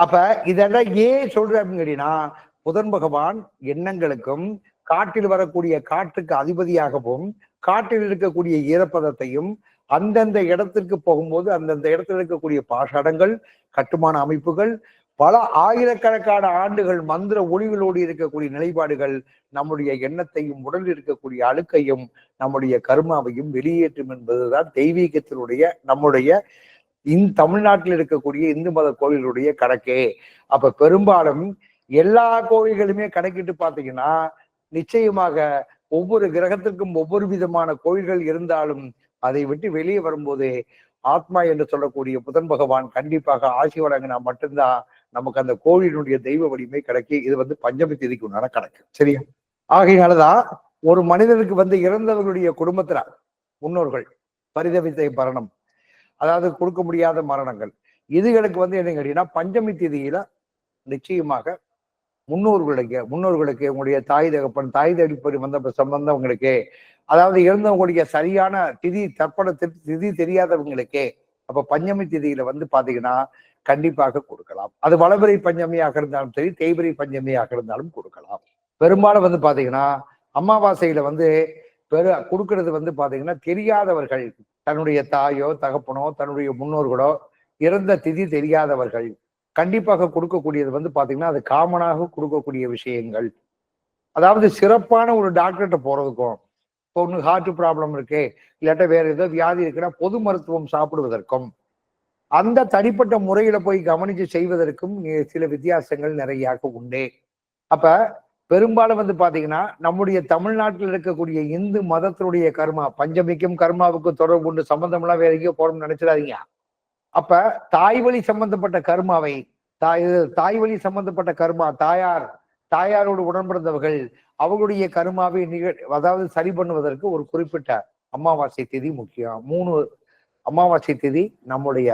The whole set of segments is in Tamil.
அப்ப இதெல்லாம் ஏன் சொல்ற அப்படின்னு கேட்டீங்கன்னா புதன் பகவான் எண்ணங்களுக்கும் காட்டில் வரக்கூடிய காற்றுக்கு அதிபதியாகவும் காட்டில் இருக்கக்கூடிய ஈரப்பதத்தையும் அந்தந்த இடத்திற்கு போகும்போது அந்தந்த இடத்துல இருக்கக்கூடிய பாஷாடங்கள் கட்டுமான அமைப்புகள் பல ஆயிரக்கணக்கான ஆண்டுகள் மந்திர ஒளிகளோடு இருக்கக்கூடிய நிலைப்பாடுகள் நம்முடைய எண்ணத்தையும் உடலில் இருக்கக்கூடிய அழுக்கையும் நம்முடைய கர்மாவையும் வெளியேற்றும் என்பதுதான் தெய்வீகத்தினுடைய நம்முடைய இந் தமிழ்நாட்டில் இருக்கக்கூடிய இந்து மத கோவில்களுடைய கணக்கே. அப்ப பெரும்பாலும் எல்லா கோவில்களுமே கணக்கிட்டு பார்த்தீங்கன்னா நிச்சயமாக ஒவ்வொரு கிரகத்திற்கும் ஒவ்வொரு விதமான கோயில்கள் இருந்தாலும் அதை விட்டு வெளியே வரும்போது ஆத்மா என்று சொல்லக்கூடிய புதன் பகவான் கண்டிப்பாக ஆசி வழங்கினா மட்டும்தான் நமக்கு அந்த கோவிலினுடைய தெய்வ வலிமை கிடைக்கி இது வந்து பஞ்சமி திதிக்கு உண்டான கணக்கு. சரியா? ஆகையினாலதான் ஒரு மனிதனுக்கு வந்து இறந்தவர்களுடைய குடும்பத்துல முன்னோர்கள் பரிதவித்தை மரணம் அதாவது கொடுக்க முடியாத மரணங்கள். இதுகளுக்கு வந்து என்ன கேட்டீங்கன்னா பஞ்சமி திதியில நிச்சயமாக முன்னோர்களுக்கு முன்னோர்களுக்கு உங்களுடைய தாய் தகப்பன் தாய் தடிப்படி வந்த சம்பந்தவங்களுக்கே அதாவது இருந்தவங்களுடைய சரியான திதி தற்பட திதி தெரியாதவங்களுக்கே அப்ப பஞ்சமி திதியில வந்து பாத்தீங்கன்னா கண்டிப்பாக கொடுக்கலாம். அது வளபிறை பஞ்சமியாக இருந்தாலும் சரி தேய்பிரை பஞ்சமியாக இருந்தாலும் கொடுக்கலாம். பெரும்பாலும் வந்து பாத்தீங்கன்னா அமாவாசையில வந்து பெரு கொடுக்கறது வந்து பாத்தீங்கன்னா தெரியாதவர்கள் தன்னுடைய தாயோ தகப்பனோ தன்னுடைய முன்னோர்களோ இறந்த திதி தெரியாதவர்கள் கண்டிப்பாக கொடுக்கக்கூடியது வந்து பார்த்தீங்கன்னா அது காமனாக கொடுக்கக்கூடிய விஷயங்கள். அதாவது சிறப்பான ஒரு டாக்டர்கிட்ட போறதுக்கும் இப்போ ஒன்று ஹார்ட் ப்ராப்ளம் இருக்கு இல்லாட்ட வேற ஏதோ வியாதி இருக்குன்னா பொது மருத்துவம் சாப்பிடுவதற்கும் அந்த தனிப்பட்ட முறையில போய் கவனிச்சு செய்வதற்கும் சில வித்தியாசங்கள் நிறையாக உண்டு. அப்ப பெரும்பாலும் வந்து பாத்தீங்கன்னா நம்முடைய தமிழ்நாட்டில் இருக்கக்கூடிய இந்து மதத்தினுடைய கர்மா பஞ்சமிக்கும் கர்மாவுக்கும் தொடர்பு கொண்டு சம்பந்தம் எல்லாம் வேற எங்கேயோ போறோம்னு நினைச்சிடாதீங்க. அப்ப தாய் வழி சம்பந்தப்பட்ட கர்மாவை தாய் தாய் வழி சம்பந்தப்பட்ட கர்மா தாயார் தாயாரோடு உடன்பிறந்தவர்கள் அவர்களுடைய கர்மாவை நிக அதாவது சரி பண்ணுவதற்கு ஒரு குறிப்பிட்ட அமாவாசை திதி முக்கியம். மூணு அமாவாசை திதி நம்முடைய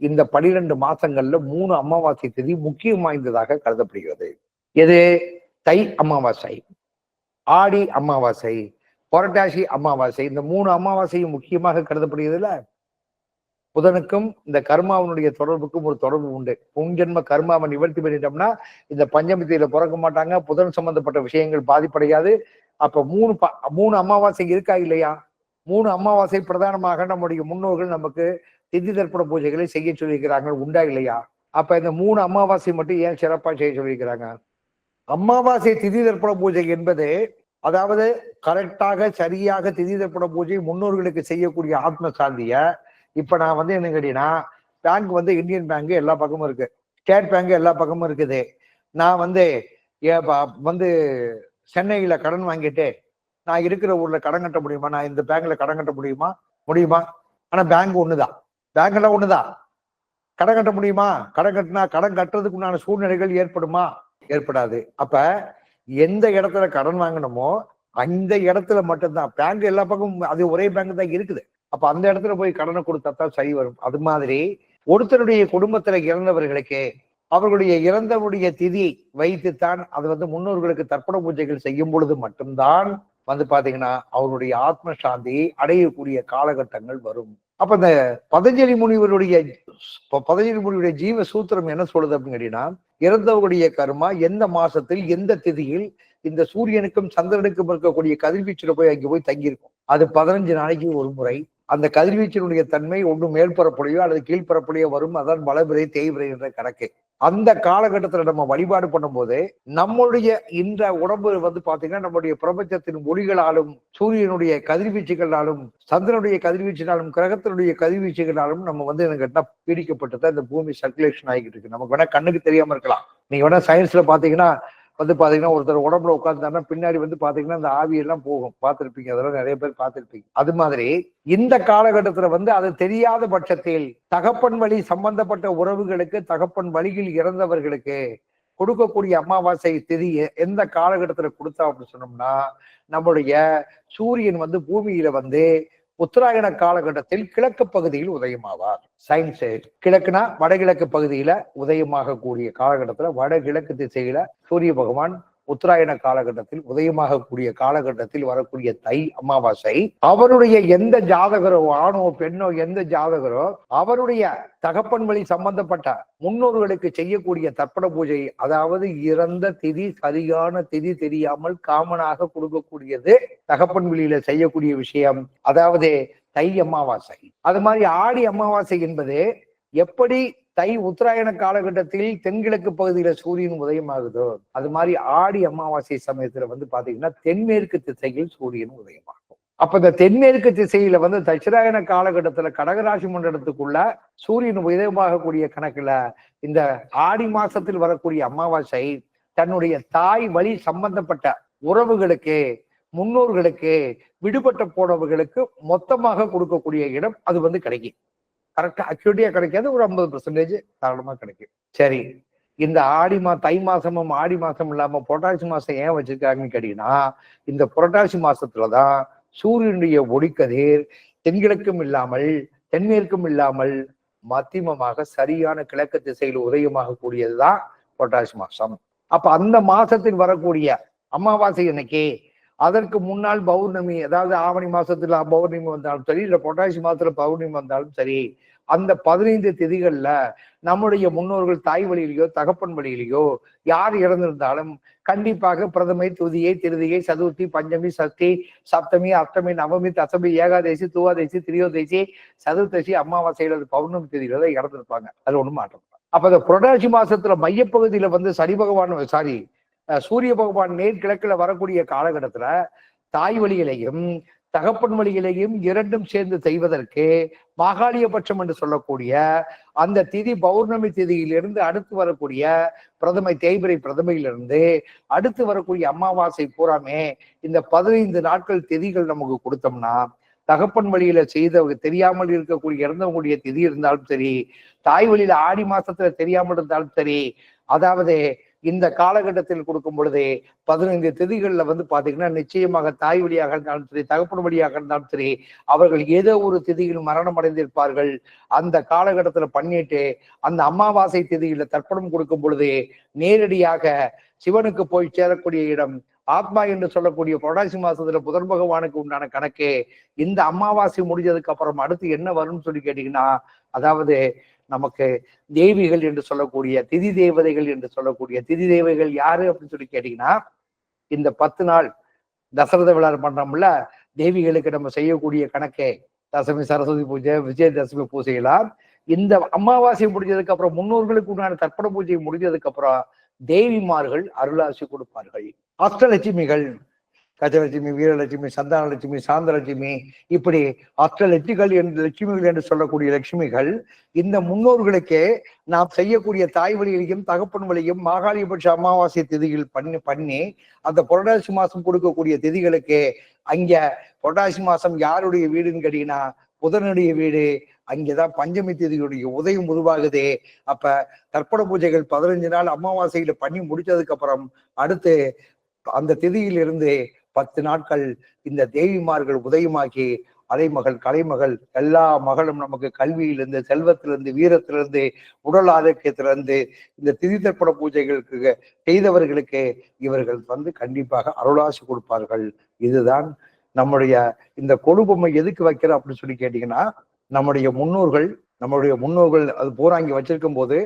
இந்த பனிரெண்டு மாசங்கள்ல மூணு அமாவாசை திதி முக்கியம் வாய்ந்ததாக கருதப்படுகிறது. எது? தை அமாவாசை ஆடி அமாவாசை புரட்டாசி அமாவாசை இந்த மூணு அமாவாசையும் முக்கியமாக கருதப்படுகிறதுல புதனுக்கும் இந்த கர்மாவனுடைய தொடர்புக்கும் ஒரு தொடர்பு உண்டு. புஞ்சன்ம கர்மாவை நிவர்த்தி பண்ணிட்டோம்னா இந்த பஞ்சமத்தியில பிறக்க மாட்டாங்க புதன் சம்பந்தப்பட்ட விஷயங்கள் பாதிப்படையாது. அப்ப மூணு மூணு அமாவாசை இருக்கா இல்லையா? மூணு அமாவாசை பிரதானமாக நம்முடைய முன்னோர்கள் நமக்கு திதி தர்ப்பண பூஜைகளை செய்ய சொல்லியிருக்கிறாங்க உண்டா இல்லையா? அப்ப இந்த மூணு அமாவாசை மட்டும் ஏன் சிறப்பா செய்ய சொல்லியிருக்கிறாங்க? அமாவாசை திதி தர்ப்பண பூஜை என்பது அதாவது கரெக்டாக சரியாக திதி தர்ப்பண பூஜை முன்னோர்களுக்கு செய்யக்கூடிய ஆத்ம சாந்திய இப்ப நான் வந்து என்ன கேட்டீங்கன்னா பேங்க் வந்து இந்தியன் பேங்க் எல்லா பக்கமும் இருக்கு. ஸ்டேட் பேங்க் எல்லா பக்கமும் இருக்குது. நான் வந்து வந்து சென்னையில கடன் வாங்கிட்டு நான் இருக்கிற ஊர்ல கடன் கட்ட முடியுமா? நான் இந்த பேங்க்ல கடன் கட்ட முடியுமா? முடியுமா? ஆனா பேங்க் ஒண்ணுதான். பேங்க் எல்லாம் ஒண்ணுதான். கடன் கட்ட முடியுமா? கடன் கட்டினா கடன் கட்டுறதுக்கு உண்டான சூழ்நிலைகள் ஏற்படுமா? ஏற்படாது. அப்ப எந்த இடத்துல கடன் வாங்கணுமோ அந்த இடத்துல மட்டும்தான். பேங்க் எல்லா பக்கமும் அது ஒரே பேங்க் தான் இருக்குது. அப்ப அந்த இடத்துல போய் கடனை கொடுத்தா தான் சரி வரும். அது மாதிரி ஒருத்தருடைய குடும்பத்துல இறந்தவர்களுக்கு அவர்களுடைய இறந்தவருடைய திதி வைத்துத்தான் அது வந்து முன்னோர்களுக்கு தர்ப்பண பூஜைகள் செய்யும் பொழுது மட்டும்தான் வந்து பாத்தீங்கன்னா அவருடைய ஆத்ம சாந்தி அடையக்கூடிய காலகட்டங்கள் வரும். அப்ப இந்த பதஞ்சலி முனிவருடைய பதஞ்சலி முனிவருடைய ஜீவ சூத்திரம் என்ன சொல்லுது அப்படின்னு கேட்டீங்கன்னா இறந்தவருடைய கர்மா எந்த மாசத்தில் எந்த திதியில் இந்த சூரியனுக்கும் சந்திரனுக்கும் இருக்கக்கூடிய கதிர்வீச்சில் போய் அங்கே போய் தங்கியிருக்கும். அது பதினஞ்சு நாளைக்கு ஒரு முறை. அந்த கதிர்வீச்சினுடைய தன்மை ஒன்று மேல்பரப்புலையோ அல்லது கீழ்பரப்புலையோ வரும். அதான் பலபிரை தேய்பிரை என்ற கணக்கு. அந்த காலகட்டத்தில் நம்ம வழிபாடு பண்ணும்போது நம்முடைய இந்த உடம்பு வந்து பாத்தீங்கன்னா நம்முடைய பிரபஞ்சத்தின் ஒளிகளாலும் சூரியனுடைய கதிர்வீச்சுகளாலும் சந்திரனுடைய கதிர்வீச்சினாலும் கிரகத்தினுடைய கதிர்வீச்சுகளாலும் நம்ம வந்து என்ன பீடிக்கப்பட்டதா தான் இந்த பூமி சர்க்குலேஷன் ஆகிட்டு இருக்கு. நமக்கு வேணா கண்ணுக்கு தெரியாம இருக்கலாம். நீங்க வேணா சயின்ஸ்ல பாத்தீங்கன்னா வந்து பாத்தீங்கன்னா ஒருத்தர் உடம்புல உட்கார்ந்தாருன்னா பின்னாடி வந்து பாத்தீங்கன்னா அந்த ஆவி எல்லாம் போகும். பார்த்திருப்பீங்க. அதெல்லாம் நிறைய பேர் பார்த்திருப்பீங்க. அது மாதிரி இந்த காலகட்டத்துல வந்து அது தெரியாத பட்சத்தில் தகப்பன் வழி சம்பந்தப்பட்ட உறவுகளுக்கு தகப்பன் வழியில் இறந்தவர்களுக்கு கொடுக்கக்கூடிய அமாவாசை திதி எந்த காலகட்டத்துல கொடுத்தா அப்படின்னு சொன்னோம்னா நம்முடைய சூரியன் வந்து பூமியில வந்து உத்தராயண காலகட்டத்தில் கிழக்கு பகுதியில் உதயமாவார். சயின்ஸ் கிழக்குனா வடகிழக்கு பகுதியில உதயமாக கூடிய காலகட்டத்துல வடகிழக்கு திசையில சூரிய பகவான் உத்தராயண காலகட்டத்தில் உதயமாகக்கூடிய காலகட்டத்தில் வரக்கூடிய தை அமாவாசை அவருடைய எந்த ஜாதகரோ ஆணோ பெண்ணோ எந்த ஜாதகரோ அவருடைய தகப்பன் வழி சம்பந்தப்பட்ட முன்னோர்களுக்கு செய்யக்கூடிய தர்ப்பண பூஜை அதாவது இறந்த திதி சரியான திதி தெரியாமல் காமனாக கொடுக்கக்கூடியது தகப்பன் வழியில செய்யக்கூடிய விஷயம். அதாவது தை அமாவாசை. அது மாதிரி ஆடி அமாவாசை என்பது எப்படி தை உத்தராயண காலகட்டத்தில் தென்கிழக்கு பகுதியில சூரியன் உதயமாகுதோ. அது மாதிரி ஆடி அமாவாசை சமயத்துல வந்து பாத்தீங்கன்னா தென்மேற்கு திசையில் சூரியன் உதயமாகும். அப்ப இந்த தென்மேற்கு திசையில வந்து தட்சிராயண காலகட்டத்துல கடகராசி மண்டலத்துக்குள்ள சூரியன் உதயமாகக்கூடிய கணக்குல இந்த ஆடி மாசத்தில் வரக்கூடிய அமாவாசை தன்னுடைய தாய் வழி சம்பந்தப்பட்ட உறவுகளுக்கு முன்னோர்களுக்கு விடுபட்ட போனவர்களுக்கு மொத்தமாக கொடுக்கக்கூடிய இடம் அது வந்து கிடைக்கும் கரெக்டா அக்யூரிட்டியா கிடைக்காது ஒரு ஐம்பது பர்சன்டேஜ் தாராளமாக கிடைக்கும். சரி இந்த ஆடி மா தை மாசமும் ஆடி மாசம் இல்லாம புரட்டாசி மாசம் ஏன் வச்சிருக்காங்கன்னு கேட்டீங்கன்னா இந்த புரட்டாசி மாசத்துலதான் சூரியனுடைய ஒளிக்கதிர் தென்கிழக்கும் இல்லாமல் தென்மேற்கும் இல்லாமல் மத்தியமமாக சரியான கிழக்கு திசையில் உதயமாக கூடியதுதான் புரட்டாசி மாசம். அப்ப அந்த மாசத்தில் வரக்கூடிய அமாவாசை அன்னைக்கு அதற்கு முன்னால் பௌர்ணமி அதாவது ஆவணி மாசத்துல பௌர்ணமி வந்தாலும் சரி இல்ல புரட்டாசி மாசத்துல பௌர்ணமி வந்தாலும் சரி அந்த பதினைந்து திதிகள்ல நம்முடைய முன்னோர்கள் தாய் வழியிலேயோ தகப்பன் வழியிலையோ யார் இறந்திருந்தாலும் கண்டிப்பாக பிரதமை துதியை திருதியை சதுர்த்தி பஞ்சமி சஷ்டி சப்தமி அஷ்டமி நவமி தசமி ஏகாதசி துவாதசி திரியோதசி சதுர்த்தசி அமாவாசையில அது பௌர்ணமி திதியில தான் இறந்துருப்பாங்க. அது ஒண்ணும் மாற்றம் அப்ப இந்த புரட்டாசி மாசத்துல மையப்பகுதியில வந்து சனி பகவான் சாரி சூரிய பகவான் நேர்கிழக்கில் வரக்கூடிய காலகட்டத்துல தாய் வழியிலையும் தகப்பன் வழியிலையும் இரண்டும் சேர்ந்து செய்வதற்கு மாகாளியபட்சம் என்று சொல்லக்கூடிய அந்த திதி பௌர்ணமி திதியிலிருந்து அடுத்து வரக்கூடிய பிரதமை தேய்பிரை பிரதமையிலிருந்து அடுத்து வரக்கூடிய அமாவாசை பூராமே இந்த பதினைந்து நாட்கள் திதிகள் நமக்கு கொடுத்தோம்னா தகப்பன் வழியில செய்த தெரியாமல் இருக்கக்கூடிய இறந்தவங்களுடைய திதி இருந்தாலும் சரி தாய் வழியில ஆடி மாசத்துல தெரியாமல் இருந்தாலும் சரி அதாவது இந்த காலகட்டத்தில் கொடுக்கும் பொழுதே பதினைந்து திதிகள்ல வந்து பார்த்தீங்கன்னா நிச்சயமாக தாய் வழியாக இருந்தாலும் சரி தகப்பன் வழியாக இருந்தாலும் சரி அவர்கள் ஏதோ ஒரு திதியில் மரணம் அடைந்திருப்பார்கள் அந்த காலகட்டத்துல பண்ணிட்டு அந்த அமாவாசை திதியில தர்ப்பணம் கொடுக்கும் பொழுது நேரடியாக சிவனுக்கு போய் சேரக்கூடிய இடம் ஆத்மா என்று சொல்லக்கூடிய புரட்டாசி மாசத்துல புதன் பகவானுக்கு உண்டான கணக்கு இந்த அமாவாசை முடிஞ்சதுக்கு அப்புறம் அடுத்து என்ன வரும்னு சொல்லி கேட்டீங்கன்னா அதாவது நமக்கு தேவிகள் என்று சொல்லக்கூடிய திதி தேவதைகள் என்று சொல்லக்கூடிய திதி தேவைகள் யாரு அப்படின்னு சொல்லி கேட்டீங்கன்னா இந்த பத்து நாள் தசரத விழா பண்றோம்ல தேவிகளுக்கு நம்ம செய்யக்கூடிய கணக்கே தசமி சரஸ்வதி பூஜை விஜயதசமி பூஜையெல்லாம் இந்த அமாவாசை முடிஞ்சதுக்கு அப்புறம் முன்னோர்களுக்கு உண்டான தர்ப்பண பூஜை முடிஞ்சதுக்கு அப்புறம் தேவிமார்கள் அருளாசி கொடுப்பார்கள். அஷ்டலட்சுமிகள் கஜலட்சுமி வீரலட்சுமி சந்தானலட்சுமி சாந்தலட்சுமி இப்படி அஷ்டலட்சுமிகள் என்று லட்சுமிகள் என்று சொல்லக்கூடிய லட்சுமிகள் இந்த முன்னோர்களுக்கே நாம் செய்யக்கூடிய தாய் வழியிலையும் தகப்பன் வழியும் மாகாளிபட்ச அமாவாசை திதிகள் பண்ணி பண்ணி அந்த புரட்டாசி மாசம் கொடுக்கக்கூடிய திதிகளுக்கு அங்க புரட்டாசி மாசம் யாருடைய வீடுன்னு கேட்டீங்கன்னா புதனுடைய வீடு அங்கேதான் பஞ்சமி தேதியுடைய உதயம் உருவாகுது. அப்ப தர்ப்பண பூஜைகள் பதினஞ்சு நாள் அமாவாசையில பண்ணி முடிச்சதுக்கு அப்புறம் அடுத்து அந்த திதியிலிருந்து பத்து நாட்கள் இந்த தேவிமார்கள் உதயமாக்கி அலைமகள் கலைமகள் எல்லா மகளும் நமக்கு கல்வியிலிருந்து செல்வத்திலிருந்து வீரத்திலிருந்து உடல் ஆரோக்கியத்திலிருந்து இந்த திதி தர்ப்பண பூஜைகளுக்கு செய்தவர்களுக்கு இவர்கள் வந்து கண்டிப்பாக அருளாசி கொடுப்பார்கள். இதுதான் நம்முடைய இந்த கொழுபொம்மை எதுக்கு வைக்கிறோம் அப்படின்னு சொல்லி கேட்டீங்கன்னா நம்முடைய முன்னோர்கள் நம்முடைய முன்னோர்கள் அது பூராங்கி வச்சிருக்கும் போது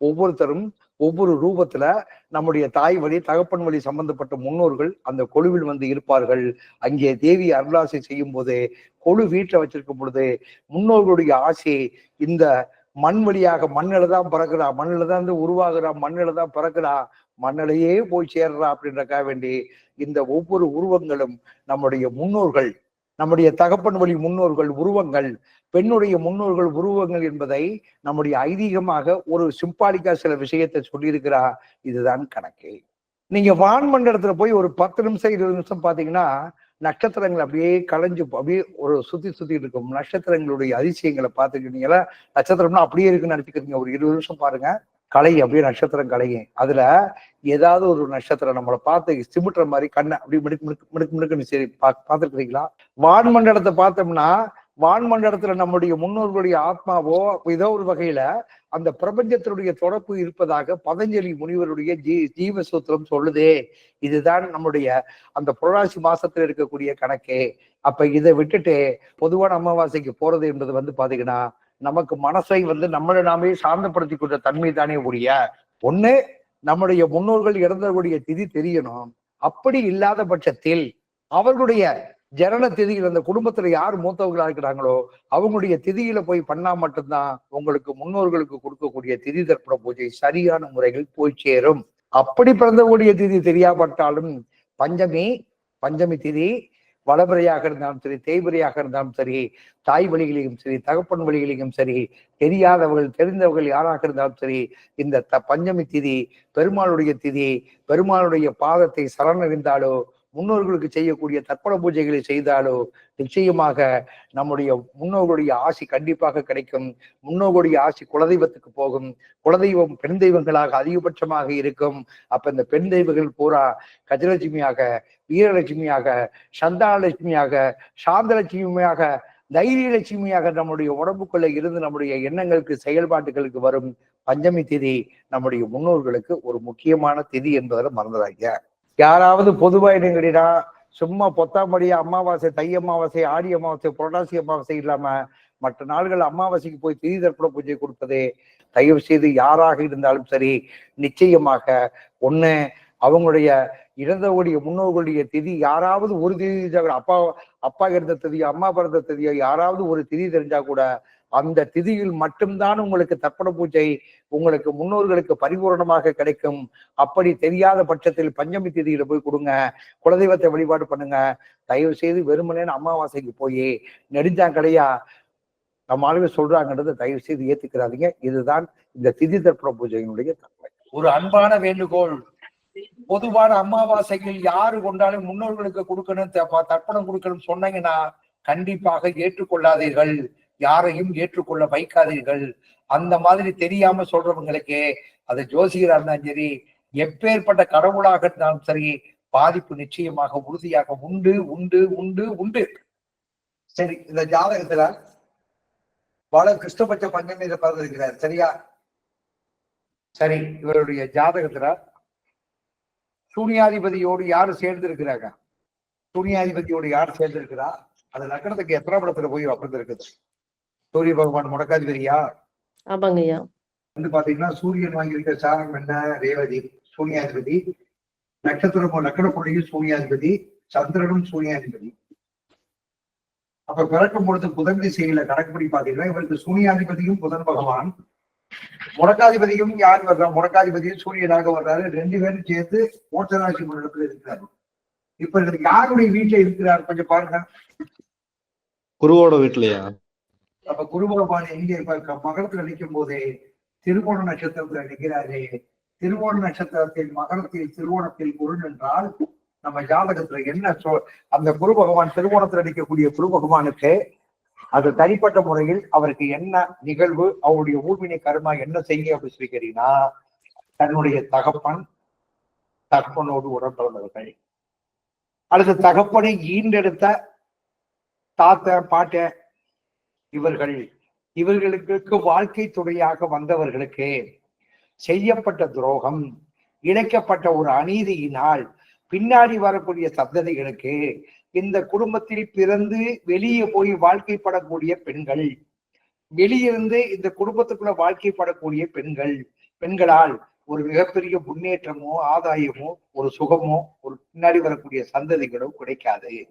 ஒவ்வொருத்தரும் ஒவ்வொரு ரூபத்துல நம்முடைய தாய் வழி தகப்பன் வழி சம்பந்தப்பட்ட முன்னோர்கள் அந்த கொழுவில் வந்து இருப்பார்கள். அங்கே தேவி அருளாசை செய்யும் போது கொழு வீட்டில் வச்சிருக்கும் பொழுது முன்னோர்களுடைய ஆசை இந்த மண் வழியாக மண்ணில தான் பிறக்கிறா மண்ணில தான் வந்து உருவாகிறா மண்ணில தான் பிறக்கிறா மண்ணிலேயே போய் சேர்றா அப்படின்றக்காக வேண்டி இந்த ஒவ்வொரு உருவங்களும் நம்முடைய முன்னோர்கள் நம்முடைய தகப்பன் வழி முன்னோர்கள் உருவங்கள் பெண்ணுடைய முன்னோர்கள் உருவங்கள் என்பதை நம்முடைய ஐதீகமாக ஒரு சிம்பாலிக்கா சில விஷயத்தை சொல்லியிருக்கிறா இதுதான் கணக்கு. நீங்க வான்மண்டலத்துல போய் ஒரு பத்து நிமிஷம் இருபது நிமிஷம் பாத்தீங்கன்னா நட்சத்திரங்கள் அப்படியே கலைஞ்சு அப்படியே ஒரு சுத்தி சுத்தி இருக்கும். நட்சத்திரங்களுடைய அதிசயங்களை பார்த்துக்கிட்டீங்களா? நட்சத்திரம்னா அப்படியே இருக்குன்னு நினைச்சுக்கிறீங்க ஒரு இருபது நிமிஷம் பாருங்க. கலை அப்படியே நட்சத்திரம் கலையும் அதுல ஏதாவது ஒரு நட்சத்திரம் நம்மளை பார்த்து சிமிட்டுற மாதிரி கண்ணை அப்படியே மிடுக்கு மிடுக்கு மிடுக்கு மிடுக்குன்னு சரி பா பார்த்துருக்கீங்களா வான்மண்டலத்தை பார்த்தோம்னா வான்மண்டலத்துல நம்முடைய முன்னோர்களுடைய ஆத்மாவோ ஏதோ ஒரு வகையில அந்த பிரபஞ்சத்தினுடைய தொடர்பு இருப்பதாக பதஞ்சலி முனிவருடைய ஜீ ஜீவசூத்திரம் சொல்லுதே. இதுதான் நம்முடைய அந்த புரளாசி மாசத்துல இருக்கக்கூடிய கணக்கே. அப்ப இதை விட்டுட்டு பொதுவான அமாவாசைக்கு போறது என்பது வந்து பாத்தீங்கன்னா நமக்கு மனசை வந்து நம்மளை நாமே சார்ந்தப்படுத்தி கொண்ட தன்மை தானே உரிய ஒண்ணு நம்முடைய முன்னோர்கள் இறந்தவர்களுடைய திதி தெரியணும். அப்படி இல்லாத பட்சத்தில் அவர்களுடைய ஜனன திதியில் அந்த குடும்பத்துல யார் மூத்தவர்களா இருக்கிறாங்களோ அவங்களுடைய திதியில போய் பண்ணா மட்டும்தான் உங்களுக்கு முன்னோர்களுக்கு கொடுக்கக்கூடிய திதி தர்ப்பண பூஜை சரியான முறையில் போய் சேரும். அப்படி பிறந்தக்கூடிய திதி தெரியாப்பட்டாலும் பஞ்சமி பஞ்சமி திதி வளபிறையாக இருந்தாலும் சரி தேய்பிரையாக இருந்தாலும் சரி தாய் வழிகளிலும் சரி தகப்பன் வழிகளிலும் சரி தெரியாதவர்கள் தெரிந்தவர்கள் யாராக இருந்தாலும் சரி இந்த த பஞ்சமி திதி பெருமாளுடைய திதி பெருமாளுடைய பாதத்தை சரணறிந்தாலோ முன்னோர்களுக்கு செய்யக்கூடிய தர்ப்பண பூஜைகளை செய்தாலோ நிச்சயமாக நம்முடைய முன்னோர்களுடைய ஆசி கண்டிப்பாக கிடைக்கும். முன்னோர்களுடைய ஆசி குலதெய்வத்துக்கு போகும். குலதெய்வம் பெண் தெய்வங்களாக அதிகபட்சமாக இருக்கும். அப்ப இந்த பெண் தெய்வங்கள் பூரா கஜலட்சுமியாக வீரலட்சுமியாக சந்தானலட்சுமியாக சாந்தலட்சுமியாக தைரிய லட்சுமியாக நம்முடைய உடம்புக்குள்ள இருந்து நம்முடைய எண்ணங்களுக்கு செயல்பாட்டுகளுக்கு வரும் பஞ்சமி திதி நம்முடைய முன்னோர்களுக்கு ஒரு முக்கியமான திதி என்பதை மறந்துடாங்க யாராவது பொதுவா என்னங்கடினா சும்மா பொத்தாம்படியா அமாவாசை தை அமாவாசை ஆடி அமாவாசை புரட்டாசி அமாவாசை இல்லாம மற்ற நாள்கள் அமாவாசைக்கு போய் திதி தர்ப்பண பூஜை கொடுப்பது தயவு செய்து யாராக இருந்தாலும் சரி நிச்சயமாக ஒண்ணு அவங்களுடைய இறந்தவருடைய முன்னோர்களுடைய திதி யாராவது ஒரு திதி தெரிஞ்சா கூட அப்பா அப்பா இருந்த திதியோ அம்மா பிறந்த திதியோ யாராவது ஒரு திதி தெரிஞ்சா கூட அந்த திதியில் மட்டும்தான் உங்களுக்கு தர்ப்பண பூஜை உங்களுக்கு முன்னோர்களுக்கு பரிபூரணமாக கிடைக்கும். அப்படி தெரியாத பட்சத்தில் பஞ்சமி திதியில போய் கொடுங்க. குலதெய்வத்தை வழிபாடு பண்ணுங்க. தயவு செய்து வெறுமனேன்னு அமாவாசைக்கு போய் நெடுஞ்சாங்கடையா நம்ம ஆளுங்க சொல்றாங்கன்றதை தயவு செய்து ஏத்துக்கிறாதீங்க. இதுதான் இந்த திதி தர்ப்பண பூஜையினுடைய தன்மை. ஒரு அன்பான வேண்டுகோள். பொதுவான அமாவாசைகள் யாரு கொண்டாலும் முன்னோர்களுக்கு கொடுக்கணும் தர்ப்பணம் கொடுக்கணும் சொன்னீங்கன்னா கண்டிப்பாக ஏற்றுக்கொள்ளாதீர்கள். யாரையும் ஏற்றுக்கொள்ள வைக்காதீர்கள். அந்த மாதிரி தெரியாம சொல்றவங்களுக்கு அது ஜோசியரா இருந்தாலும் சரி எப்பேற்பட்ட கடவுளாக இருந்தாலும் சரி பாதிப்பு நிச்சயமாக உறுதியாக உண்டு உண்டு உண்டு உண்டு. சரி இந்த ஜாதகத்துல பல கிருஷ்ணபட்ச பஞ்சமீத பிறந்திருக்கிறார் சரியா? சரி இவருடைய ஜாதகத்துல சூனியாதிபதியோடு யாரு சேர்ந்து இருக்கிறாங்க சூனியாதிபதியோடு யார் சேர்ந்து இருக்கிறா அது லக்கணத்துக்கு எத்தனை படத்துல போய் அமர்ந்திருக்குது? சூரிய பகவான் முடக்காதிபதியா ஆமாங்க ஐயா வந்து பாத்தீங்கன்னா சூரியன் வாங்கியிருக்க சாரம் என்ன? ரேவதி சூனியாதிபதி. நட்சத்திரம் லக்கண புள்ளியும் சூனியாதிபதி. சந்திரனும் சூனியாதிபதி. அப்ப பிறக்கும் பொழுது புதன் திசையில கணக்குப்படி பாத்தீங்கன்னா இவருக்கு சூனியாதிபதியும் புதன் பகவான். முடக்காதிபதியும் யார் வர்றா? முடக்காதிபதியும் சூரியனாக வர்றாரு. ரெண்டு பேரும் சேர்த்து மோட்சராசி மண்டலத்துல இருக்கிறாரு. இப்ப இதுல யாருடைய வீட்டுல இருக்கிறார்? கொஞ்சம் பாருங்க. குருவோட வீட்லயா அப்ப குரு பகவான் எங்கே இப்ப மகரத்துல நிற்கும் போதே திருவோண நட்சத்திரத்துல நிற்கிறாரே திருவோண நட்சத்திரத்தில் மகரத்தில் திருவோணத்தில் குரு என்றால் நம்ம ஜாதகத்துல என்ன சொ அந்த குரு பகவான் திருவோணத்துல நிற்கக்கூடிய குரு பகவானுக்கு அது தனிப்பட்ட முறையில் அவருக்கு என்ன நிகழ்வு அவருடைய ஊழ்வினை கருமா என்ன செய்ய அப்படின்னு சொல்லி கேட்டீங்கன்னா தன்னுடைய தகப்பன் தகப்பனோடு உடன்பிறந்தவர்கள். அடுத்து தகப்பனை ஈண்டெடுத்த தாத்த பாட்ட இவர்கள் இவர்களுக்கு வாழ்க்கை துணையாக வந்தவர்களுக்கு செய்யப்பட்ட துரோகம் இழைக்கப்பட்ட ஒரு அநீதியினால் பின்னாடி வரக்கூடிய சந்ததிகளுக்கு இந்த குடும்பத்தில் பிறந்து வெளியே போய் வாழ்க்கைப்படக்கூடிய பெண்கள் வெளியிருந்து இந்த குடும்பத்துக்குள்ள வாழ்க்கைப்படக்கூடிய பெண்கள் பெண்களால் ஒரு மிகப்பெரிய முன்னேற்றமோ ஆதாயமோ ஒரு சுகமோ ஒரு பின்னாடி வரக்கூடிய சந்ததிகளோ கிடைக்காது.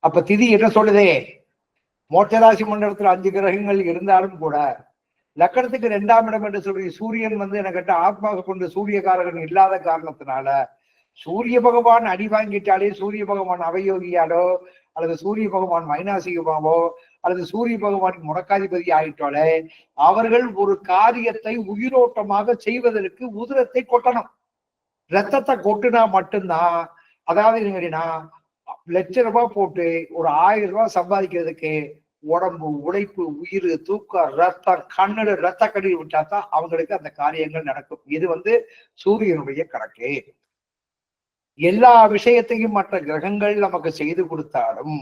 அப்ப திதி என்ன சொல்லுதே? மோட்சராசி மண்டலத்துல அஞ்சு கிரகங்கள் இருந்தாலும் கூட லக்கணத்துக்கு ரெண்டாம் இடம் என்று சொல்ற சூரியன் வந்து எனக்கிட்ட ஆத்மாக கொண்டு சூரியகாரகன் இல்லாத காரணத்தினால சூரிய பகவான் அடி வாங்கிட்டாலே சூரிய பகவான் அவயோகியாலோ அல்லது சூரிய பகவான் மைனாசிகமாவோ அல்லது சூரிய பகவான் முடக்காதிபதி ஆயிட்டாலே அவர்கள் ஒரு காரியத்தை உயிரோட்டமாக செய்வதற்கு உதிரத்தை கொட்டணும். ரத்தத்தை கொட்டுனா மட்டும்தான் அதாவது என்னங்கன்னா லட்ச ரூபாய் போட்டு ஒரு ஆயிரம் ரூபாய் சம்பாதிக்கிறதுக்கு உடம்பு உழைப்பு உயிர் தூக்கம் ரத்தம் கண்ணு ரத்த கண்ணீர் விட்டா தான் அவங்களுக்கு அந்த காரியங்கள் நடக்கும். இது வந்து சூரியனுடைய கணக்கு. எல்லா விஷயத்தையும் மற்ற கிரகங்கள் நமக்கு செய்து கொடுத்தாலும்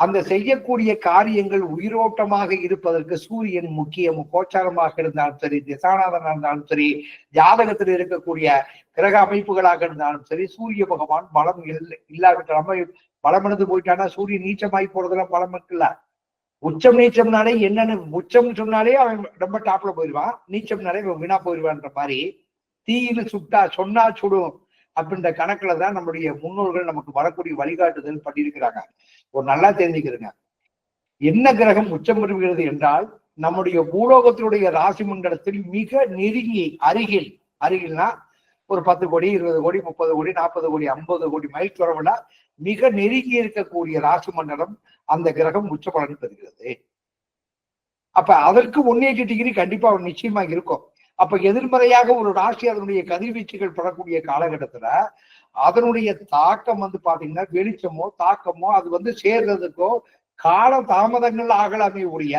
அந்த செய்யக்கூடிய காரியங்கள் உயிரோட்டமாக இருப்பதற்கு சூரியன் முக்கியம் கோச்சாரமாக இருந்தாலும் சரி திசாநாதனாக இருந்தாலும் சரி ஜாதகத்தில் இருக்கக்கூடிய கிரக அமைப்புகளாக இருந்தாலும் சரி சூரிய பகவான் பலம் இல்லை நம்ம பலம் போயிட்டானா சூரியன் நீச்சமாகி போறதெல்லாம் பலம் இருக்குல்ல? உச்சம் நீச்சம்னாலே என்னன்னு உச்சம்னு சொன்னாலே அவன் ரொம்ப டாப்ல போயிடுவான் நீச்சம்னாலே இவன் வீணா போயிடுவான்ற மாதிரி தீயில சுட்டா சொன்னா சுடும். அப்படின்ற கணக்குல தான் நம்முடைய முன்னோர்கள் நமக்கு வரக்கூடிய வழிகாட்டுதல் பண்ணியிருக்கிறாங்க. ஒரு நல்லா தெரிஞ்சுக்கிறங்க. என்ன கிரகம் உச்சம் பெறுகிறது என்றால் நம்முடைய பூலோகத்தினுடைய ராசி மண்டலத்தில் மிக நெருங்கி அருகில் அருகில்னா ஒரு பத்து கோடி இருபது கோடி முப்பது கோடி நாற்பது கோடி ஐம்பது கோடி மைல் தொடர்புல மிக நெருங்கி இருக்கக்கூடிய ராசி மண்டலம் அந்த கிரகம் உச்ச பலன் பெறுகிறது. அப்ப அதற்கு ஒன் எயிட்டி டிகிரி கண்டிப்பா நிச்சயமா இருக்கும். அப்ப எதிர்மறையாக ஒரு ராசி அதனுடைய கதிர்வீச்சுகள் படக்கூடிய காலகட்டத்துல அதனுடைய தாக்கம் வந்து பாத்தீங்கன்னா வெளிச்சமோ தாக்கமோ அது வந்து சேர்றதுக்கோ கால தாமதங்கள் ஆகலாமே ஒழிய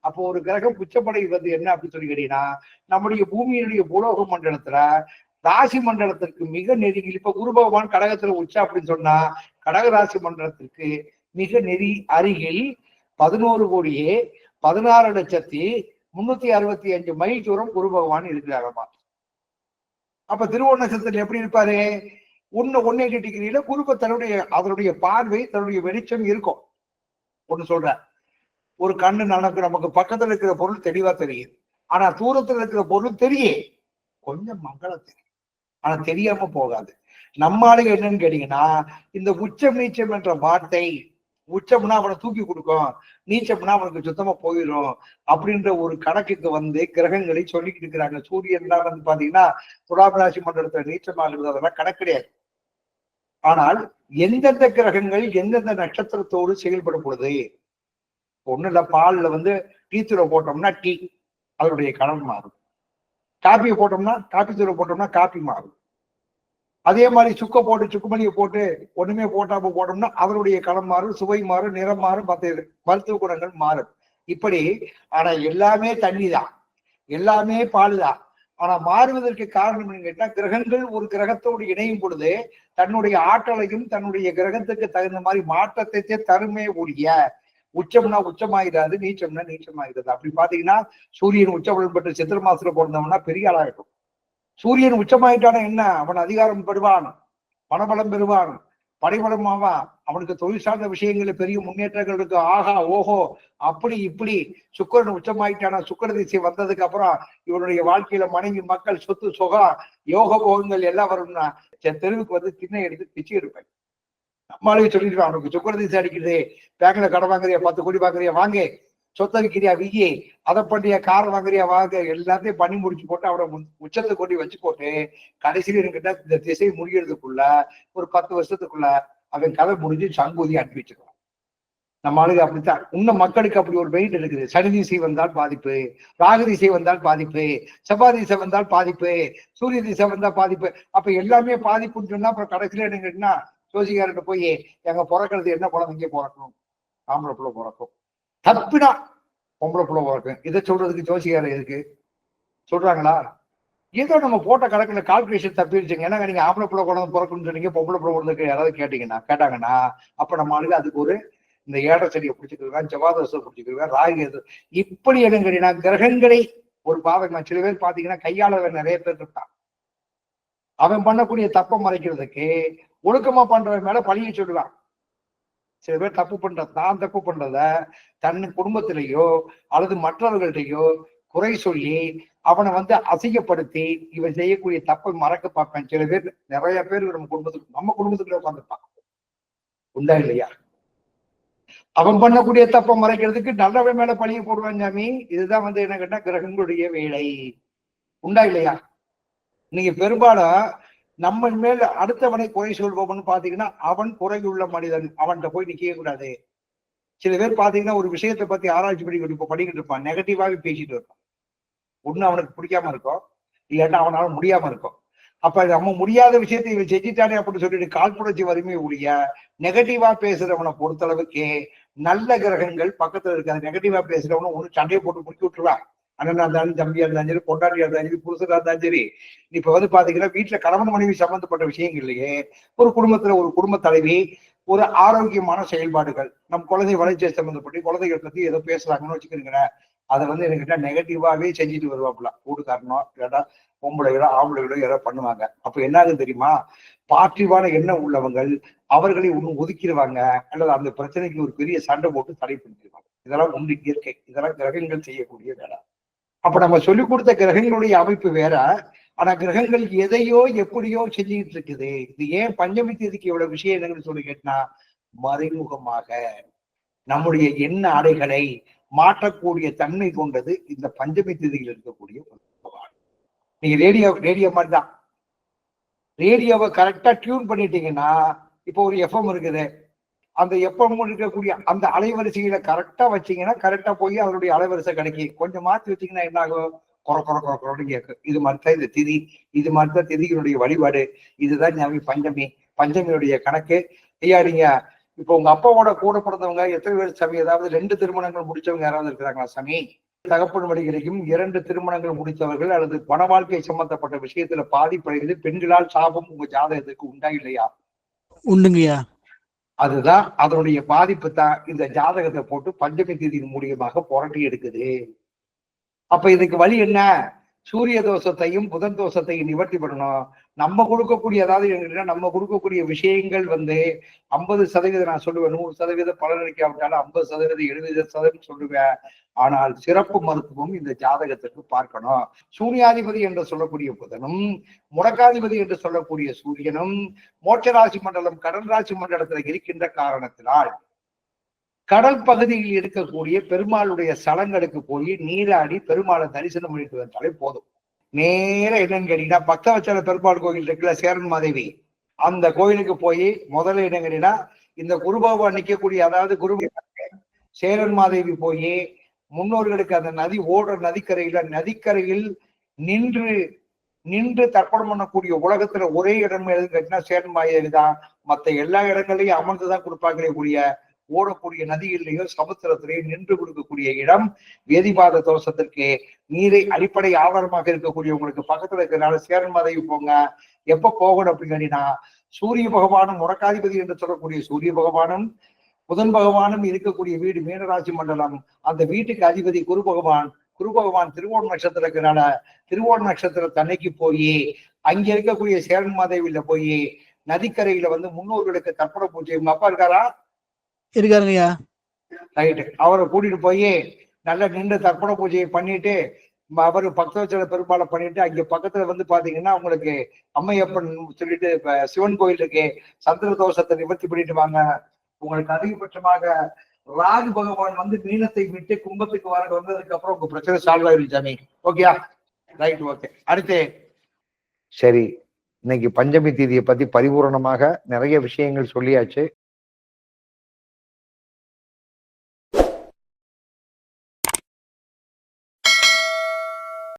அப்போ ஒரு கிரகம் உச்சப்படை வந்து என்ன அப்படின்னு சொல்லி கேட்டீங்கன்னா நம்முடைய பூமியினுடைய பூலோக மண்டலத்துல ராசி மண்டலத்திற்கு மிக நெருங்கி இப்ப குரு பகவான் கடகத்துல உச்சா அப்படின்னு சொன்னா கடக ராசி மண்டலத்திற்கு மிக நெறி அருகில் பதினோரு கோடியே பதினாறு லட்சத்தி முன்னூத்தி அறுபத்தி அஞ்சு மைல் தூரம் குரு பகவான் இருக்கிறாரமா? அப்ப திருவோண நட்சத்திரத்தில் எப்படி இருப்பாரு? ஒன்னு ஒன் எயிட்டி டிகிரியில குருப தன்னுடைய அதனுடைய பார்வை தன்னுடைய வெளிச்சம் இருக்கும். ஒண்ணு சொல்ற. ஒரு கண்ணு நமக்கு நமக்கு பக்கத்துல இருக்கிற பொருள் தெளிவா தெரியுது ஆனா தூரத்துல இருக்கிற பொருள் தெரியே. கொஞ்சம் மங்கள தெரியும். ஆனா தெரியாம போகாது. நம்ம என்னன்னு கேட்டீங்கன்னா இந்த உச்சம் நீச்சம் என்ற வார்த்தை உச்சம்னா அவனை தூக்கி கொடுக்கும் நீச்சம்னா அவனுக்கு சுத்தமா போயிடும் அப்படின்ற ஒரு கணக்குக்கு வந்து கிரகங்களை சொல்லிக்கிட்டு இருக்கிறாங்க. சூரியன் தான் வந்து பாத்தீங்கன்னா துலாம் ராசி மண்டலத்துல நீச்சமாகிறது அதெல்லாம் கணக்கு கிடையாது. ஆனால் எந்தெந்த கிரகங்கள் எந்தெந்த நட்சத்திரத்தோடு செயல்படும் பொழுது ஒண்ணு இல்ல பால்ல வந்து டீ தூர போட்டோம்னா டீ அதனுடைய கலர் மாறும். காப்பியை போட்டோம்னா காப்பி தூர போட்டோம்னா காப்பி மாறும். அதே மாதிரி சுக்க போட்டு சுக்குமணியை போட்டு ஒண்ணுமே போட்டாம போட்டோம்னா அவருடைய களம் மாறும் சுவை மாறும் நிறம் மாறும் மற்ற மருத்துவ குணங்கள் மாறும். இப்படி ஆனா எல்லாமே தண்ணி தான் எல்லாமே பால் தான் ஆனா மாறுவதற்கு காரணம் என்னன்னு கேட்டா கிரகங்கள் ஒரு கிரகத்தோடு இணையும் பொழுது தன்னுடைய ஆற்றலையும் தன்னுடைய கிரகத்துக்கு தகுந்த மாதிரி மாற்றத்தை தருமே ஒழிய உச்சம்னா உச்சமாயிடாது நீச்சம்னா நீச்சமாயிடாது. அப்படி பாத்தீங்கன்னா சூரியன் உச்சபலன் பெற்று சித்திர மாசத்துல பிறந்தவனா பெரிய ஆளாகட்டும் சூரியன் உச்சமாயிட்டான என்ன? அவன் அதிகாரம் பெறுவான். பணபலம் பெறுவான். படைபலம் ஆவான். அவனுக்கு தொழில் சார்ந்த விஷயங்களில் பெரிய முன்னேற்றங்கள் இருக்கு. ஆஹா ஓஹோ அப்படி இப்படி. சுக்கரன் உச்சமாயிட்டான? சுக்கர திசை வந்ததுக்கு அப்புறம் இவனுடைய வாழ்க்கையில மனைவி மக்கள் சொத்து சொகா யோக போகங்கள் எல்லாம் வரும்னா தெருவுக்கு வந்து திண்ணை எடுத்து பிச்சு எடுப்பேன். நம்மளாலே சொல்லிடுவான் அவனுக்கு சுக்கர திசை அடிக்கிறது பேங்க்ல கடன் வாங்குறியா? பத்து கோடி வாங்குறியா? வாங்க. சொத்தை விற்கிறியா விக்கி அதை பண்ணிய கார் வாங்குறியா வாங்க எல்லாத்தையும் பண்ணி முடிச்சு போட்டு அவனை உச்சத்தை கொண்டு வச்சு போட்டு கடைசியில் என்கிட்ட இந்த திசை முடிகிறதுக்குள்ள ஒரு பத்து வருஷத்துக்குள்ள அவன் கதை முடிஞ்சு சங்கூதி அனுப்பி வச்சிருவான் நம்ம ஆளுங்க அப்படித்தான். இன்னும் மக்களுக்கு அப்படி ஒரு மெயின் இருக்குது சனி திசை வந்தால் பாதிப்பு ராகு திசை வந்தால் பாதிப்பு செவ்வாய் திசை வந்தால் பாதிப்பு சூரிய திசை வந்தால் பாதிப்பு. அப்ப எல்லாமே பாதிப்புன்னு சொன்னா அப்புறம் கடைசியில என்னங்கன்னா ஜோசிகார்கிட்ட போய் எங்க பிறக்கிறது என்ன குழந்தைங்க பிறக்கணும்? ஆம்பளை பிள்ளை பிறக்கும். தப்பினா பொம்பளை பிள்ளை பிறக்கும் இதை சொல்றதுக்கு ஜோசியார் இருக்கு சொல்றாங்களா? ஏதோ நம்ம போட்ட கணக்குல கால்குலேஷன் தப்பிடுச்சுங்க ஏன்னா நீங்க ஆம்பளை பிள்ளை குழந்தை பிறக்கணும்னு சொன்னீங்க பொம்பளை பிள்ளை குழந்தைக்கு யாராவது கேட்டீங்கன்னா கேட்டாங்கன்னா அப்ப நம்ம ஆளுங்க அதுக்கு ஒரு இந்த ஏட செடியை பிடிச்சிக்கிருவேன் ஜவாதசத்தை பிடிச்சிக்கிருவேன் ராகு எது இப்படி எடுங்கடினா கிரகங்களை ஒரு பாவகம் சில பேர் பாத்தீங்கன்னா கையாளவன் நிறைய பேர் இருக்கான். அவன் பண்ணக்கூடிய தப்பை மறைக்கிறதுக்கு ஒழுக்கமா பண்றவன் மேல பழிய சொல்லுவான். சில பேர் தப்பு பண்ற தான் தப்பு பண்றத தன் குடும்பத்திலேயோ அல்லது மற்றவர்கள்ட்டையோ குறை சொல்லி அவனை வந்து அசிங்கப்படுத்தி இவன் செய்யக்கூடிய தப்பை மறக்க பார்ப்பேன். சில பேர் நிறைய பேர் நம்ம குடும்பத்துக்கு நம்ம குடும்பத்துக்குள்ள உட்காந்துருப்பான் உண்டா இல்லையா? அவன் பண்ணக்கூடிய தப்பை மறைக்கிறதுக்கு நல்லவன் மேல பழிய போடுவான் சாமி. இதுதான் வந்து என்ன கேட்டா கிரகங்களுடைய வேலை. உண்டா இல்லையா? நீங்க பெரும்பாலும் நம்ம மேல அடுத்தவனை குறை சொல்பவன் பாத்தீங்கன்னா அவன் குறையுள்ள மனிதன். அவன்கிட்ட போய் நிக்கவே கூடாது. சில பேர் பாத்தீங்கன்னா ஒரு விஷயத்தை பத்தி ஆராய்ச்சி பண்ணிக்கிட்டு இப்ப படிக்கிட்டு இருப்பான். நெகட்டிவாவே பேசிட்டு இருப்பான். ஒண்ணு அவனுக்கு பிடிக்காம இருக்கும் இல்லாட்டா அவனால முடியாம இருக்கும் அப்ப நம்ம முடியாத விஷயத்தை இவன் செஞ்சுட்டானே அப்படின்னு சொல்லிட்டு காழ்ப்புணர்ச்சி வறுமை உடைய நெகட்டிவா பேசுறவனை பொறுத்தளவுக்கு நல்ல கிரகங்கள் பக்கத்துல இருக்காது நெகட்டிவா பேசுறவன ஒன்னு சண்டையை போட்டு முடிச்சு விட்டுருவான். அண்ணனா இருந்தாலும் தம்பியா இருந்தாலும் சரி பொண்டாட்டியா இருந்தாலும் சரி புருஷனா இருந்தாலும் சரி இப்ப வந்து பாத்தீங்கன்னா வீட்டுல கணவன் மனைவி சம்பந்தப்பட்ட விஷயங்கள்லயே ஒரு குடும்பத்துல ஒரு குடும்ப தலைவி ஒரு ஆரோக்கியமான செயல்பாடுகள். நம் குழந்தை வளர்ச்சியை சம்பந்தப்பட்டு குழந்தைகள் பத்தி ஏதோ பேசுறாங்கன்னு வச்சுக்கிறீங்களேன் அதை வந்து என்கிட்ட நெகட்டிவாவே செஞ்சுட்டு வருவாப்புல. வீடுக்காரனோ இல்லாட்டா பொம்பளைகளோ ஆம்பளைகளோ யாரோ பண்ணுவாங்க. அப்ப என்ன ஆகுது தெரியுமா? பாசிட்டிவான எண்ணம் உள்ளவங்கள் அவர்களை ஒண்ணு ஒதுக்கிடுவாங்க. அல்லது அந்த பிரச்சனைக்கு ஒரு பெரிய சண்டை போட்டு தடைப்படுத்திடுவாங்க. இதெல்லாம் ஒன்று இயற்கை. இதெல்லாம் கிரகங்கள் செய்யக்கூடிய வேலை. அப்ப நம்ம சொல்லிக் கொடுத்த கிரகங்களுடைய அமைப்பு வேற. ஆனா கிரகங்கள் எதையோ எப்படியோ செஞ்சுக்கிட்டு இருக்குது. இது ஏன் பஞ்சமி தேதிக்கு இவ்வளவு என்னங்கன்னு சொல்லி கேட்டா மறைமுகமாக நம்முடைய எண்ண அடைகளை மாற்றக்கூடிய தன்மை கொண்டது இந்த பஞ்சமி தேதியில் இருக்கக்கூடிய ஒரு பகவான். நீங்க ரேடியோ ரேடியோ மாதிரி தான் ரேடியோவை கரெக்டா டியூன் பண்ணிட்டீங்கன்னா இப்போ ஒரு எஃப்எம் இருக்குது. அந்த எப்பவும் இருக்கக்கூடிய அந்த அலைவரிசையில கரெக்டா வச்சீங்கன்னா கரெக்டா போய் அதனுடைய அலைவரிசை கிடைக்கும் கொஞ்சம் மாத்தி வச்சீங்கன்னா என்ன ஆகும்? குறை குறை குற குறன்னு கேட்கும் இது மாதிரி தான் இந்த திதி இது மாதிரி தான் திதிகளுடைய வழிபாடு. இதுதான் ஞாபகம் பஞ்சமி. பஞ்சமியுடைய கணக்கு. ஐயா நீங்க இப்போ உங்க அப்பாவோட கூட பிறந்தவங்க எத்தனை பேர் சாமி? ஏதாவது ரெண்டு திருமணங்கள் முடிச்சவங்க யாராவது இருக்கிறாங்களா சாமி? தகப்பன் வழிகளையும் இரண்டு திருமணங்கள் முடித்தவர்கள் அல்லது பண வாழ்க்கை சம்பந்தப்பட்ட விஷயத்துல பாதிப்படைந்து பெண்களால் சாபம் உங்க ஜாதகத்துக்கு உண்டா இல்லையா உண்டுங்கய்யா. அதுதான் அதனுடைய பாதிப்பு தான் இந்த ஜாதகத்தை போட்டு பஞ்சமி தேதியின் மூலியமாக புரட்டி எடுக்குது. அப்ப இதுக்கு வழி என்ன? சூரிய தோஷத்தையும் புதன் தோஷத்தையும் நிவர்த்தி பண்ணணும். நம்ம கொடுக்கக்கூடிய அதாவது நம்ம கொடுக்கக்கூடிய விஷயங்கள் வந்து ஐம்பது சதவீதம் நான் சொல்லுவேன். நூறு சதவீதம் பலனளிக்காவிட்டாலும் ஐம்பது சதவீதம் எழுபது சதவீதம் சொல்லுவேன். ஆனால் சிறப்பு மருத்துவம் இந்த ஜாதகத்திற்கு பார்க்கணும். சூரியாதிபதி என்று சொல்லக்கூடிய புதனும் முடக்காதிபதி என்று சொல்லக்கூடிய சூரியனும் மோட்சராசி மண்டலம் கடல் ராசி மண்டலத்தில் இருக்கின்ற காரணத்தினால் கடல் பகுதியில் இருக்கக்கூடிய பெருமாளுடைய ஸ்தலங்களுக்கு போய் நீராடி பெருமாளை தரிசனம் பண்ணிட்டு வந்தாலே போதும். நேர என்னன்னு கேட்டீங்கன்னா பக்தவச்சல பெருமாள் கோயில் இருக்குல்ல சேரன் மாதேவி. அந்த கோயிலுக்கு போய் முதல்ல என்ன கேட்டீங்கன்னா இந்த குருபாபா நிக்கக்கூடிய அதாவது குரு சேரன் மாதேவி போய் முன்னோர்களுக்கு அந்த நதி ஓடுற நதிக்கரையில நதிக்கரையில் நின்று நின்று தர்ப்பணம் பண்ணக்கூடிய உலகத்துல ஒரே இடம் எதுன்னு கேட்டீங்கன்னா சேரன் மாதேவி தான். மற்ற எல்லா இடங்களையும் அமர்ந்துதான் கொடுப்பாங்களே கூடிய ஓடக்கூடிய நதியிலேயோ சமுத்திரத்திலேயோ நின்று கொடுக்கக்கூடிய இடம் வேதிபாத தோஷத்திற்கு நீரை அடிப்படை ஆதாரமாக இருக்கக்கூடிய உங்களுக்கு பக்கத்துல இருக்கிறனால சேரன் மாதவி போங்க. எப்ப போகணும் அப்படின்னு கேட்டீங்கன்னா சூரிய பகவானும் முரக்காதிபதி என்று சொல்லக்கூடிய சூரிய பகவானும் புதன் பகவானும் இருக்கக்கூடிய வீடு மீனராசி மண்டலம். அந்த வீட்டுக்கு அதிபதி குரு பகவான் குரு பகவான் திருவோண நட்சத்திரம் இருக்கிறனால திருவோண நட்சத்திர தன்னைக்கு போய் அங்க இருக்கக்கூடிய சேரன் மாதேவியில போய் நதிக்கரையில வந்து முன்னோர்களுக்கு தர்ப்பண பூஜை. உங்க அப்பா இருக்காரா? இருக்காருங்கய்யா. ரைட்டு. அவரை கூட்டிட்டு போய் நல்லா நின்று தர்ப்பண பூஜையை பண்ணிட்டு அவரு பக்தவச்சல பெருமாளை பண்ணிட்டு அங்க பக்கத்துல வந்து பாத்தீங்கன்னா உங்களுக்கு அம்மையப்பன் சொல்லிட்டு இப்ப சிவன் கோயில் இருக்கு சந்திர தோஷத்தை நிவர்த்தி பண்ணிட்டு வாங்க. உங்களுக்கு அதிகபட்சமாக ராகு பகவான் வந்து மீனத்தை விட்டு கும்பத்துக்கு வர வந்ததுக்கு அப்புறம் உங்க பிரச்சனை சால்வ் ஆயிடும் சாமி. ஓகேயா ரைட் ஓகே அடுத்து சரி இன்னைக்கு பஞ்சமி தீதியை பத்தி பரிபூரணமாக நிறைய விஷயங்கள் சொல்லியாச்சு.